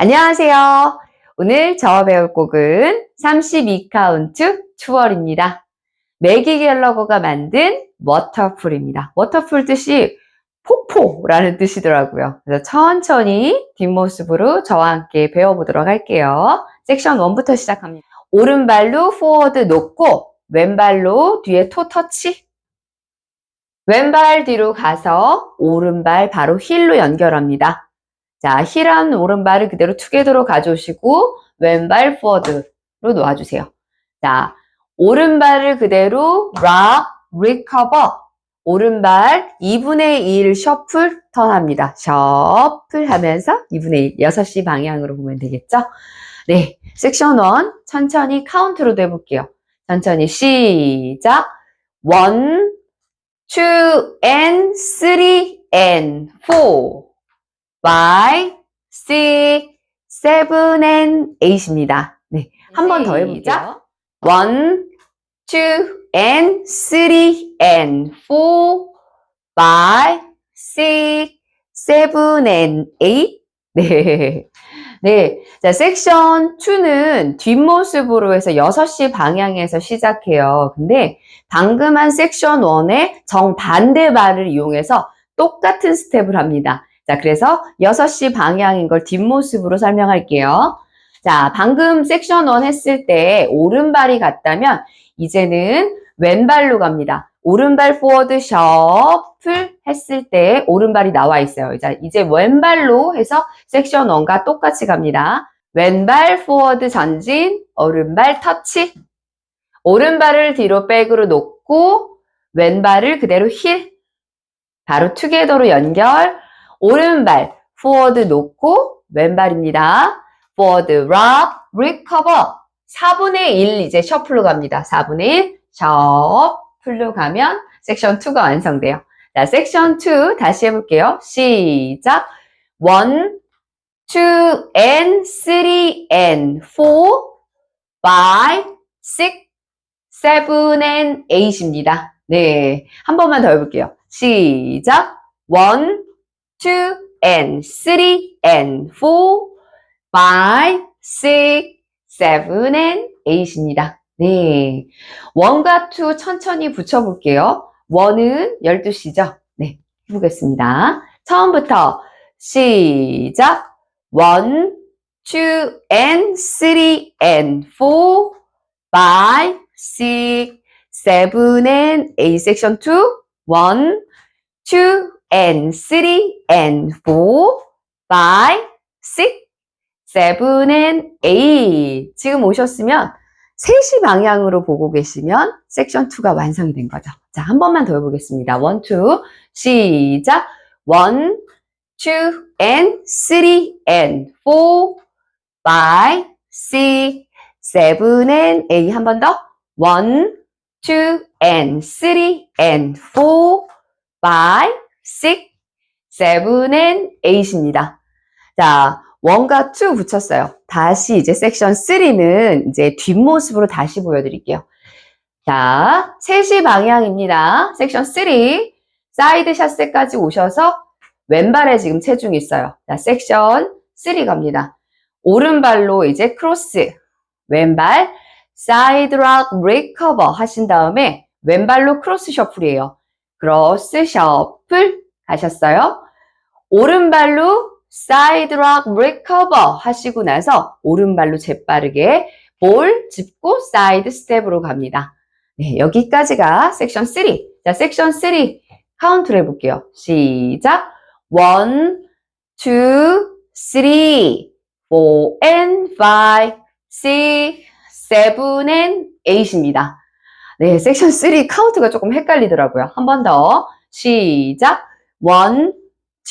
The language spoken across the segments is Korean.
안녕하세요. 오늘 저 배울 곡은 32카운트 투월입니다. 매기 갤러거가 만든 워터풀입니다. 워터풀 뜻이 폭포라는 뜻이더라고요. 그래서 천천히 뒷모습으로 저와 함께 배워보도록 할게요. 섹션 1부터 시작합니다. 오른발로 포워드 놓고 왼발로 뒤에 토 터치 왼발 뒤로 가서 오른발 바로 힐로 연결합니다. 자, 힐한 오른발을 그대로 투게더로 가져오시고 왼발 포워드로 놓아주세요. 자, 오른발을 그대로 rock, recover 오른발 2분의 1 셔플 턴합니다. 셔플 하면서 2분의 1, 6시 방향으로 보면 되겠죠? 네, 섹션 1 천천히 카운트로도 해볼게요. 천천히 시작 1, 2 and 3 and 4 5, 6, 7 and 8입니다. 네, 한 번 더 해볼게요. 1, 2 and 3 and 4, 5, 6, 7 and 8. 네. 네. 자, 섹션 2는 뒷모습으로 해서 6시 방향에서 시작해요. 근데 방금 한 섹션 1의 정반대 발을 이용해서 똑같은 스텝을 합니다. 자, 그래서 6시 방향인 걸 뒷모습으로 설명할게요. 자, 방금 섹션 1 했을 때 오른발이 갔다면 이제는 왼발로 갑니다. 오른발 포워드 셔플 했을 때 오른발이 나와 있어요. 자, 이제 왼발로 해서 섹션 1과 똑같이 갑니다. 왼발 포워드 전진, 오른발 터치. 오른발을 뒤로 백으로 놓고 왼발을 그대로 힐. 바로 투게더로 연결. 오른발 포워드 놓고 왼발입니다. 포워드 락, 리커버. 4분의 1 이제 셔플로 갑니다. 4분의 1 셔플로 가면 섹션 2가 완성돼요. 자, 섹션 2 다시 해볼게요. 시작. 1, 2, and 3, and 4, 5, 6, 7, and 8입니다. 네. 한 번만 더 해볼게요. 시작. 1, 2, and 3, and 4, 5, 6, 7, and 8입니다. 네. 1과 2 천천히 붙여볼게요. 1은 12시죠? 네. 해보겠습니다. 처음부터 시작. 1, 2, and 3, and 4, 5, 6, 7, and 8. 섹션 2. 1, 2, and 3, and 4, 5, 6, 7, and 8. 지금 오셨으면 3시 방향으로 보고 계시면 섹션 2가 완성이 된 거죠. 자, 한 번만 더 해보겠습니다. 1, 2, 시작. 1, 2, and 3, and 4, 5, 6, 7, and 8. 한 번 더. 1, 2, and 3, and 4, 5, 6, 7, and 8입니다. 자, 1과 2 붙였어요. 다시 이제 섹션 3는 이제 뒷모습으로 다시 보여드릴게요. 자, 3시 방향입니다. 섹션 3. 사이드 샷세까지 오셔서 왼발에 지금 체중이 있어요. 자, 섹션 3 갑니다. 오른발로 이제 크로스. 왼발, 사이드 락 리커버 하신 다음에 왼발로 크로스 셔플이에요. 크로스 셔플 가셨어요. 오른발로 사이드 락 리커버 하시고 나서 오른발로 재빠르게 볼 짚고 사이드 스텝으로 갑니다. 네, 여기까지가 섹션 3. 자, 섹션 3 카운트를 해볼게요. 시작. 1, 2, 3, 4 and 5, 6, 7 and 8입니다. 네, 섹션 3 카운트가 조금 헷갈리더라고요. 한 번 더. 시작. 1,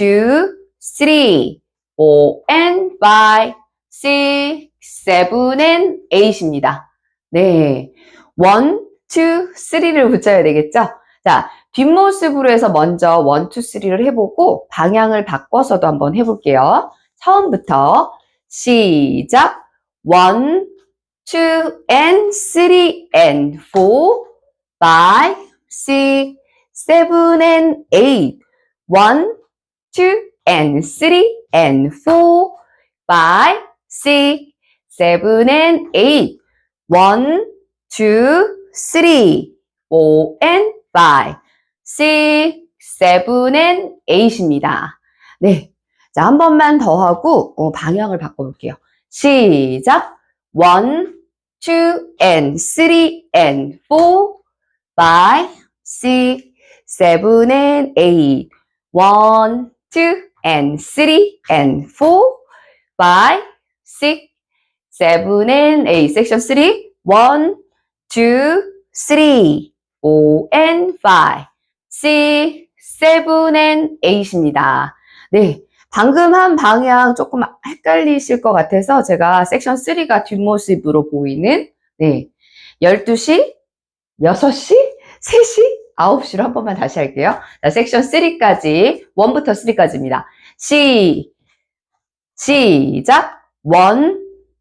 2, 3, 4 and 5, 6, 7 and 8입니다. 네. 1, 2, 3를 붙여야 되겠죠? 자, 뒷모습으로 해서 먼저 1, 2, 3를 해보고 방향을 바꿔서도 한번 해볼게요. 처음부터 시작. 1, 2 and 3 and 4, 5, 6, 7 and 8. 1, 2 and 3 and 4, five, six, seven and eight. One, two, three, four and five, six, seven and eight입니다. 네. 자, 한 번만 더 하고, 어, 방향을 바꿔볼게요. 시작. One, two, and three, and four, five, six, seven, and eight. one, two, and three, and four, five, six, seven, and eight. section three. one, two, three, four, and five, six, seven, and eight입니다. 네. 방금 한 방향 조금 헷갈리실 것 같아서 제가 섹션 3가 뒷모습으로 보이는 네 12시, 6시, 3시, 9시로 한 번만 다시 할게요. 자, 섹션 3까지 1부터 3까지입니다. 시 시작 1,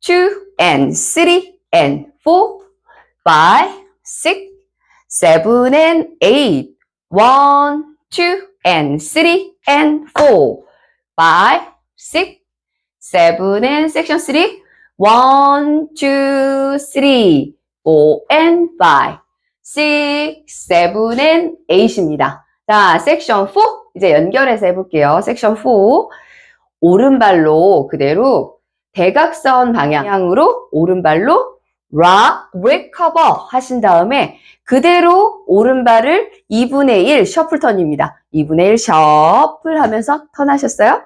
2, and 3, and 4, 5, 6, 7, and 8 1, 2, and 3, and 4 five, six, seven, and section three. One, two, three, four, and five, six, seven, and eight입니다. 자, 섹션 4 이제 연결해서 해볼게요. 섹션 4 오른발로 그대로 대각선 방향으로 오른발로 rock, recover 하신 다음에 그대로 오른발을 2분의 1 셔플 턴입니다. 2분의 1 셔플 하면서 턴 하셨어요?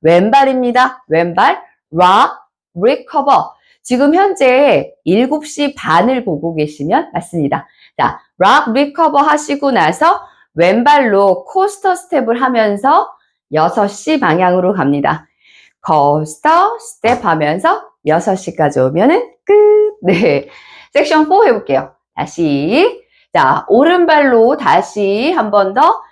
왼발입니다. 왼발 rock, recover. 지금 현재 7시 반을 보고 계시면 맞습니다. 자, rock, recover 하시고 나서 왼발로 코스터 스텝을 하면서 6시 방향으로 갑니다. 코스터 스텝 하면서 6시까지 오면은 끝. 네. 섹션 4 해볼게요. 다시. 자, 오른발로 다시 한 번 더.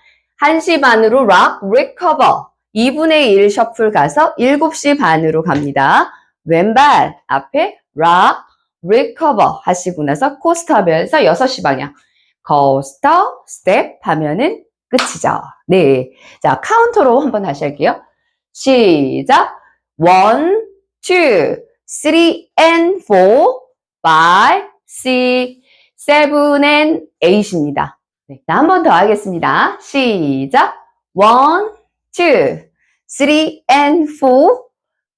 1시 반으로 rock, recover. 2분의 1 셔플 가서 7시 반으로 갑니다. 왼발 앞에 rock, recover 하시고 나서 코스터 하면서 6시 방향. 코스터, 스텝 하면은 끝이죠. 네. 자, 카운터로 한번 다시 할게요. 시작. 1, 2, 3 and 4, 5, 6, 7 and 8입니다. 네, 한번 더 하겠습니다. 시작. 1, 2, 3 and 4,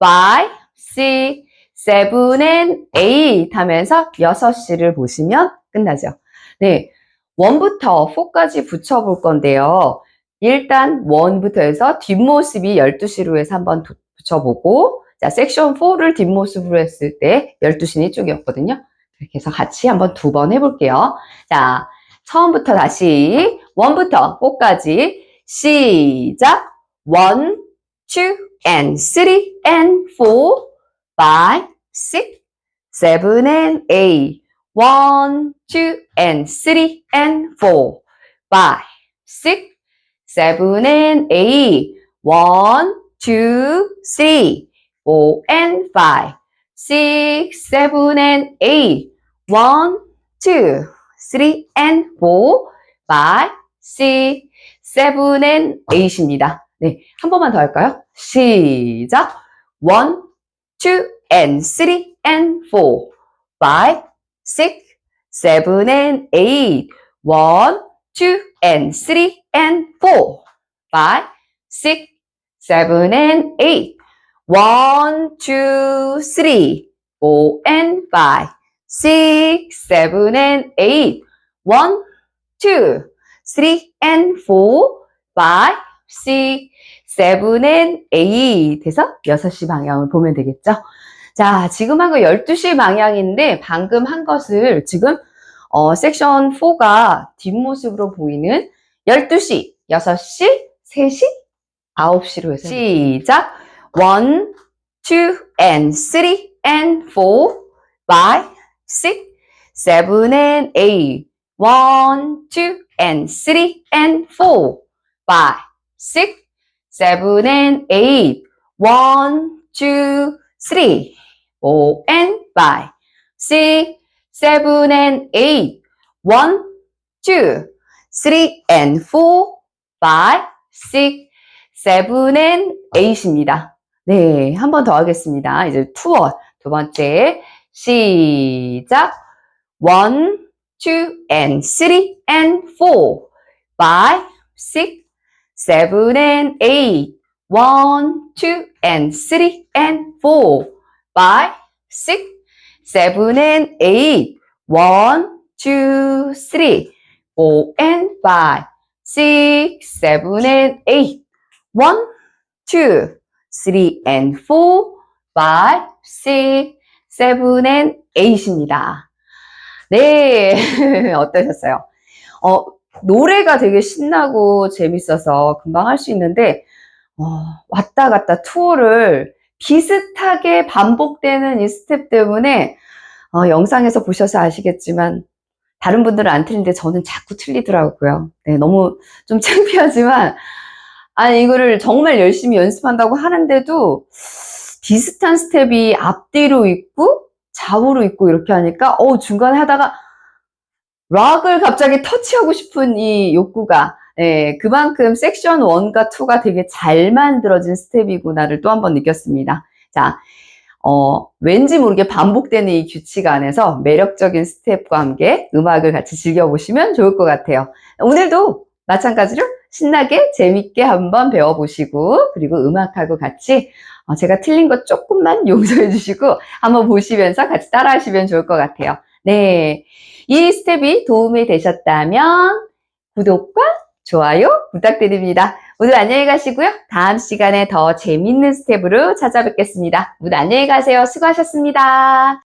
5, 6, 7 and 8 하면서 6시를 보시면 끝나죠. 네. 1부터 4까지 붙여볼 건데요. 일단 1부터 해서 뒷모습이 12시로 해서 한번 도- 붙여보고 자, 섹션 4를 뒷모습으로 했을 때 12시는 이쪽이었거든요. 이렇게 해서 같이 한번 두 번 해볼게요. 자, 처음부터 다시 1부터 4까지 시작 1, 2, and 3, and 4, 5, 6, 7, and 8 1, 2, and 3, and 4 5, 6, 7, and 8 1, 2, 3, 4, and 5 6, 7, and 8 1, 2, 3, and 4 5, 6, 7, and 8입니다. 네, 한 번만 더 할까요? 시작! 1, 2, and 3, and 4 5, 6, 7, and 8 1, 2, and 3, and 4 5, 6, 7, and 8 1, 2, 3, 4, and 5 6, 7, and 8 1, 2, 3, and 4 5, 6, 7, and 8 해서 6시 방향을 보면 되겠죠? 자, 지금 한 거 12시 방향인데 방금 한 것을 지금 어, 섹션 4가 뒷모습으로 보이는 12시, 6시, 3시, 9시로 해서 시작! 1, 2, and 3, and 4, 5, 6, 7, and 8 1, 2, and 3, and 4 5, 6, 7, and 8 1, 2, 3 4 and 5 6, 7, and 8 1, 2, 3, and 4 5, 6, 7, and 8입니다. 네, 한 번 더 하겠습니다. 이제 투어 두 번째 시작. One, two, and three, and four, five, six, seven, and eight. One, two, and three, and four, five, six, seven, and eight. One, two, three, four, and five, six, seven, and eight. One, two, three, and four, five, six, seven, and eight입니다. 네, 어떠셨어요? 어, 노래가 되게 신나고 재밌어서 금방 할 수 있는데, 어, 왔다 갔다 투어를 비슷하게 반복되는 이 스텝 때문에, 어, 영상에서 보셔서 아시겠지만, 다른 분들은 안 틀리는데 저는 자꾸 틀리더라고요. 네, 너무 좀 창피하지만, 아니, 이거를 정말 열심히 연습한다고 하는데도 비슷한 스텝이 앞뒤로 있고 좌우로 있고 이렇게 하니까, 어, 중간에 하다가 락을 갑자기 터치하고 싶은 이 욕구가, 예, 그만큼 섹션 1과 2가 되게 잘 만들어진 스텝이구나를 또 한 번 느꼈습니다. 자, 어, 왠지 모르게 반복되는 이 규칙 안에서 매력적인 스텝과 함께 음악을 같이 즐겨보시면 좋을 것 같아요. 오늘도 마찬가지로 신나게 재밌게 한번 배워보시고 그리고 음악하고 같이 어, 제가 틀린 것 조금만 용서해 주시고 한번 보시면서 같이 따라 하시면 좋을 것 같아요. 네. 이 스텝이 도움이 되셨다면 구독과 좋아요 부탁드립니다. 모두 안녕히 가시고요. 다음 시간에 더 재밌는 스텝으로 찾아뵙겠습니다. 모두 안녕히 가세요. 수고하셨습니다.